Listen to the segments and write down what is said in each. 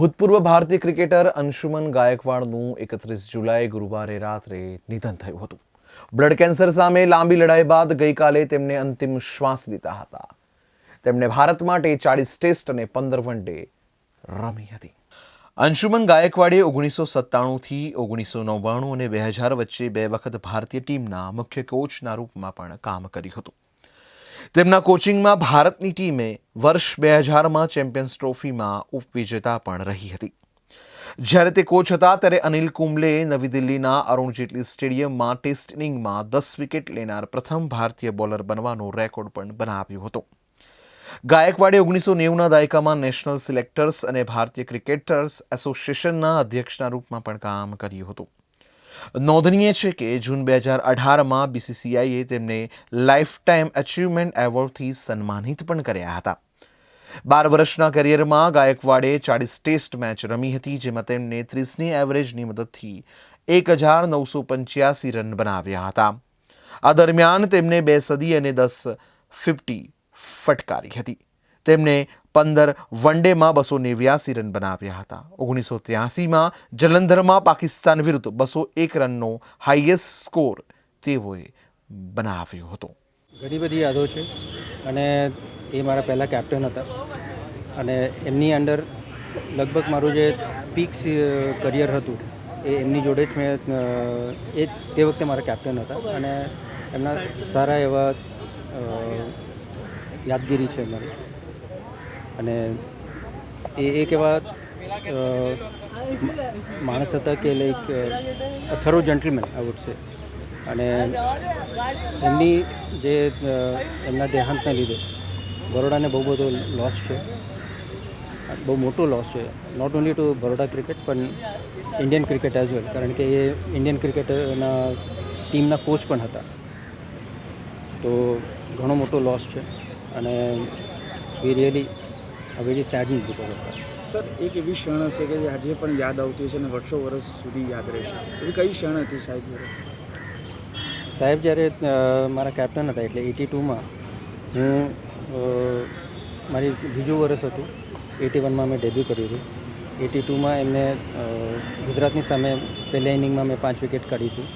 ભૂતપૂર્વ ભારતીય ક્રિકેટર અંશુમન ગાયકવાડનું એકત્રીસ જુલાઈ ગુરુવારે રાત્રે નિધન થયું હતું. બ્લડ કેન્સર સામે લાંબી લડાઈ બાદ ગઈકાલે તેમને અંતિમ શ્વાસ લીધા હતા. તેમણે ભારત માટે ચાળીસ ટેસ્ટ અને પંદર વન ડે રમી હતી. અંશુમન ગાયકવાડે ઓગણીસો સત્તાણુંથી ઓગણીસો નવ્વાણું અને બે હજાર વચ્ચે બે વખત ભારતીય ટીમના મુખ્ય કોચના રૂપમાં પણ કામ કર્યું હતું. તેમના કોચિંગમાં ભારતની ટીમે વર્ષ બે હજારમાં ચેમ્પિયન્સ ટ્રોફીમાં ઉપવિજેતા પણ રહી હતી. જ્યારે તે કોચ હતા, ત્યારે અનિલ કુંબલે નવી દિલ્હીના અરુણ જેટલી સ્ટેડિયમમાં ટેસ્ટ ઇનિંગમાં દસ વિકેટ લેનાર પ્રથમ ભારતીય બોલર બનવાનો રેકોર્ડ પણ બનાવ્યો હતો. ગાયકવાડે ઓગણીસો નેવુંના દાયકામાં નેશનલ સિલેક્ટર્સ અને ભારતીય ક્રિકેટર્સ એસોસિએશનના અધ્યક્ષના રૂપમાં પણ કામ કર્યું હતું. નોંધનીય છે કે જૂન બે હજાર અઢારમાં બીસીસીઆઈએ તેમને લાઈફ ટાઈમ અચીવમેન્ટ એવોર્ડથી સન્માનિત પણ કર્યા હતા. બાર વર્ષના કરિયરમાં ગાયકવાડે ચાળીસ ટેસ્ટ મેચ રમી હતી, જેમાં તેમને ત્રીસની એવરેજની મદદથી એક હજાર નવસો પંચ્યાસી રન બનાવ્યા હતા. આ દરમિયાન તેમને બે સદી અને દસ ફિફ્ટી ફટકારી હતી. તેમને પંદર વનડેમાં બસો નેવ્યાસી રન બનાવ્યા હતા. ઓગણીસો ત્ર્યાસીમાં જલંધરમાં પાકિસ્તાન વિરુદ્ધ બસો એક રનનો હાઈએસ્ટ સ્કોર તેઓએ બનાવ્યો હતો. ઘણી બધી યાદો છે અને એ મારા પહેલાં કેપ્ટન હતા. અને એમની અંડર લગભગ મારું જે પીક કરિયર હતું, એ એમની જોડે જ મેં એ તે વખતે મારા કેપ્ટન હતા અને એમના સારા એવા યાદગીરી છે મારી. અને એ એક એવા માણસ હતા કે લાઈક થરો જન્ટલમેન વુડ સે અને એમની જે એમના દેહાંતને લીધે બરોડાને બહુ બધો લોસ છે. બહુ મોટો લોસ છે. Not only to Baroda cricket પણ ઇન્ડિયન ક્રિકેટ એઝ વેલ કારણ કે એ ઇન્ડિયન ક્રિકેટના ટીમના કોચ પણ હતા. તો ઘણો મોટો લોસ છે. અને we really very saddens because of sir એક એવી ક્ષણ હશે કે જે આજે પણ યાદ આવતી હશે અને વર્ષો વર્ષ સુધી યાદ રહેશે. એવી કઈ ક્ષણ હતી સાહેબ સાહેબ જ્યારે મારા કેપ્ટન હતા એટલે એટી ટુમાં હું મારી બીજું વર્ષ હતું. એટી વનમાં મેં ડેબ્યુ કર્યું હતું. એટી ટુમાં એમને ગુજરાતની સામે પહેલા ઇનિંગમાં મેં પાંચ વિકેટ કાઢી હતી.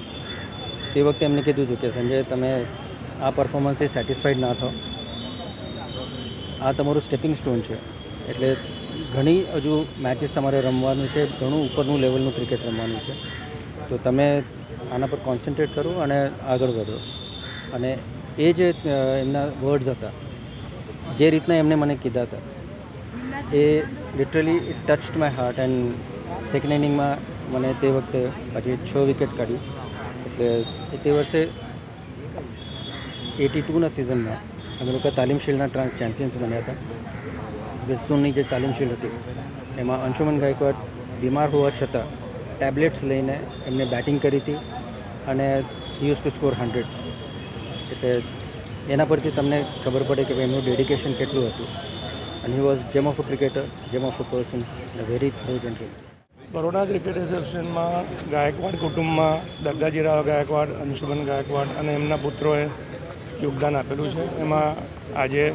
તે વખતે એમને કીધું હતું કે સંજય તમે આ પરફોર્મન્સથી સેટિસ્ફાઈડ ના થાઓ આ તમારું સ્ટેપિંગ સ્ટોન છે. એટલે ઘણી હજુ મેચીસ તમારે રમવાનું છે, ઘણું ઉપરનું લેવલનું ક્રિકેટ રમવાનું છે. તો તમે આના પર કોન્સન્ટ્રેટ કરો અને આગળ વધો. અને એ જે એમના વર્ડ્સ હતા, જે રીતના એમને મને કીધા હતા, એ literally it touched my heart and second ઇનિંગમાં મને તે વખતે પછી છ વિકેટ કાઢી. એટલે તે વર્ષે એટી ટુના સિઝનમાં અમે લોકો તાલીમ શિલ્ડના ટ્રાન્સ ચેમ્પિયન્સ બન્યા હતા. વિસ્તુની જે તાલીમ શિલ્ડ હતી, એમાં અંશુમન ગાયકવાડ બીમાર હોવા છતાં ટેબ્લેટ્સ લઈને એમને બેટિંગ કરી હતી અને યુઝ ટુ સ્કોર હંડ્રેડ્સ એટલે એના પરથી તમને ખબર પડે કે ભાઈ એમનું ડેડિકેશન કેટલું હતું. અને he was gem of a cricketer gem of a person very thorough general Baroda cricket એસોસિએશનમાં Gaekwad કુટુંબમાં દત્તાજીરાવ ગાયકવાડ, અંશુમન ગાયકવાડ અને એમના પુત્રોએ યોગદાન આપેલું છે. એમાં આજે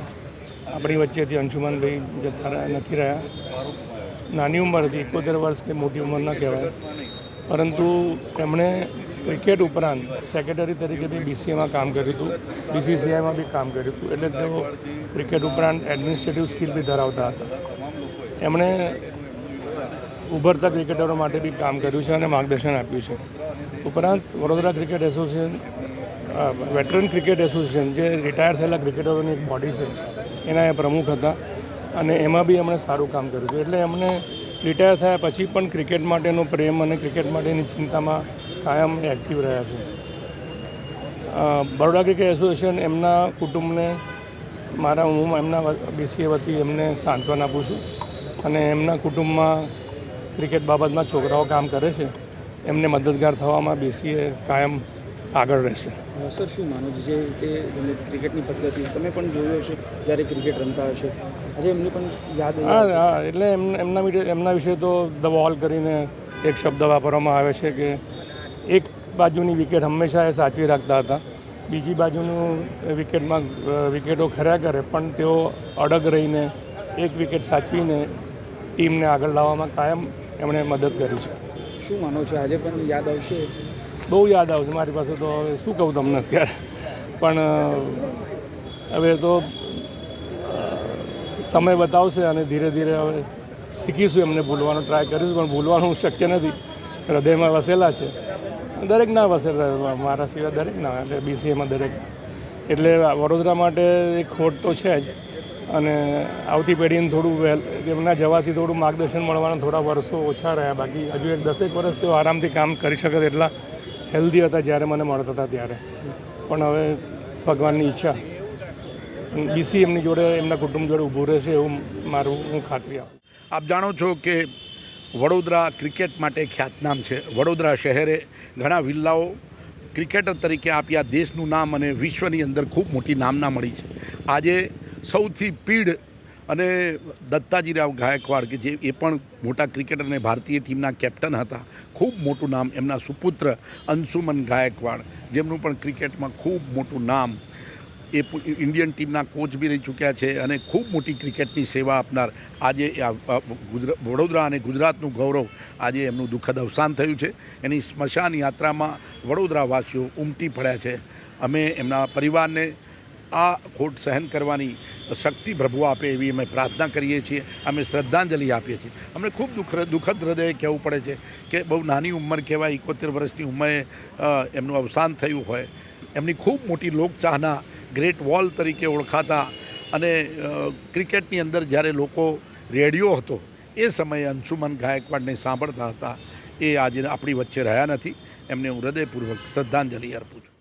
આપણી વચ્ચેથી અંશુમાનભાઈ જતા નથી રહ્યા. નાની ઉંમરથી એકોતેર વર્ષ કે મોટી ઉંમર ન કહેવાય. પરંતુ એમણે ક્રિકેટ ઉપરાંત સેક્રેટરી તરીકે બી બીસીએમાં કામ કર્યું હતું. બીસીસીઆઈમાં બી કામ કર્યું હતું. એટલે તેઓ ક્રિકેટ ઉપરાંત એડમિનિસ્ટ્રેટિવ સ્કિલ બી ધરાવતા હતા. એમણે ઉભરતા ક્રિકેટરો માટે બી કામ કર્યું છે અને માર્ગદર્શન આપ્યું છે. ઉપરાંત Vadodara cricket association veteran cricket association જે રિટાયર થયેલા ક્રિકેટરોની એક બોડી છે, એના એ પ્રમુખ હતા. અને એમાં બી એમણે સારું કામ કર્યું હતું એટલે એમને રિટાયર થયા પછી પણ ક્રિકેટ માટેનો પ્રેમ અને ક્રિકેટ માટેની ચિંતામાં કાયમ એક્ટિવ રહ્યા છે. બરોડા ક્રિકેટ એસોસિએશન એમના કુટુંબને, મારા હું, એમના બીસીએ વતી એમને સાંત્વન આપું છું. અને એમના કુટુંબમાં ક્રિકેટ બાબતમાં છોકરાઓ કામ કરે છે. એમને મદદગાર થવામાં બીસીએ કાયમ આગળ રહેશે. સર શું માનો છો? જે રીતે ક્રિકેટની પદ્ધતિ તમે પણ જોયું હશે જ્યારે ક્રિકેટ રમતા હશે. આજે એમની પણ યાદ હા હા એટલે એમ એમના એમના વિશે તો ધ વોલ કરીને એક શબ્દ વાપરવામાં આવે છે કે એક બાજુની વિકેટ હંમેશા એ સાચવી રાખતા હતા. બીજી બાજુનું વિકેટમાં વિકેટો ખર્યા કરે પણ તેઓ અડગ રહીને એક વિકેટ સાચવીને ટીમને આગળ લાવવામાં કાયમ એમણે મદદ કરી છે. શું માનો છો? આજે પણ યાદ આવશે? બહુ યાદ આવશે મારી પાસે તો હવે શું કહું તમને અત્યારે? પણ હવે તો સમય બતાવશે અને ધીરે ધીરે હવે શીખીશું, એમને ભૂલવાનો ટ્રાય કરીશું, પણ ભૂલવાનું શક્ય નથી. હૃદયમાં વસેલા છે. દરેકના વસેલા મારા સિવાય દરેકના એટલે બીસીએમાં દરેક. એટલે વડોદરા માટે એક ખોટ તો છે જ. અને આવતી પેઢીને થોડું વહેલ, એમના જવાથી થોડું માર્ગદર્શન મળવાના થોડા વર્ષો ઓછા રહ્યા. બાકી હજુ એક દસેક વર્ષ તેઓ આરામથી કામ કરી શકે એટલા હેલ્ધી હતા જ્યારે મને મળતા હતા ત્યારે. પણ હવે ભગવાનની ઈચ્છા. બીસી એમની જોડે, એમના કુટુંબ જોડે ઊભું રહેશે એવું મારું, હું ખાતરી આપું. આપ જાણો છો કે વડોદરા ક્રિકેટ માટે ખ્યાતનામ છે. વડોદરા શહેરે ઘણા વિલ્લાઓ ક્રિકેટર તરીકે આપ્યા દેશનું નામ અને વિશ્વની અંદર ખૂબ મોટી નામના મળી છે. આજે સૌથી પીડ અને દત્તાજીરાવ ગાયકવાડ કે જે એ પણ મોટા ક્રિકેટર અને ભારતીય ટીમના કેપ્ટન હતા, ખૂબ મોટું નામ એમના સુપુત્ર અંશુમન ગાયકવાડ, જેમનું પણ ક્રિકેટમાં ખૂબ મોટું નામ એ ઇન્ડિયન ટીમના કોચ બી રહી ચૂક્યા છે અને ખૂબ મોટી ક્રિકેટની સેવા આપનાર આજે વડોદરા અને ગુજરાતનું ગૌરવ આજે એમનું દુઃખદ અવસાન થયું છે. એની સ્મશાન યાત્રામાં વડોદરાવાસીઓ ઉમટી પડ્યા છે. અમે એમના પરિવારને આ ખોટ સહન કરવાની શક્તિ પ્રભુ આપે એવી અમે પ્રાર્થના કરીએ છીએ, અમે શ્રદ્ધાંજલિ આપીએ છીએ. અમને ખૂબ દુઃખ, દુઃખદ હૃદયે કહેવું પડે છે કે બહુ નાની ઉંમર કહેવાય, એકોતેર વર્ષની ઉંમરે એમનું અવસાન થયું હોય. એમની ખૂબ મોટી લોકચાહના ગ્રેટ વોલ તરીકે ઓળખાતા અને ક્રિકેટની અંદર જ્યારે લોકો રેડિયો હતો, એ સમયે અંશુમન ગાયકવાડને સાંભળતા હતા, એ આજે આપણી વચ્ચે રહ્યા નથી. એમને હું હૃદયપૂર્વક શ્રદ્ધાંજલિ અર્પું છું.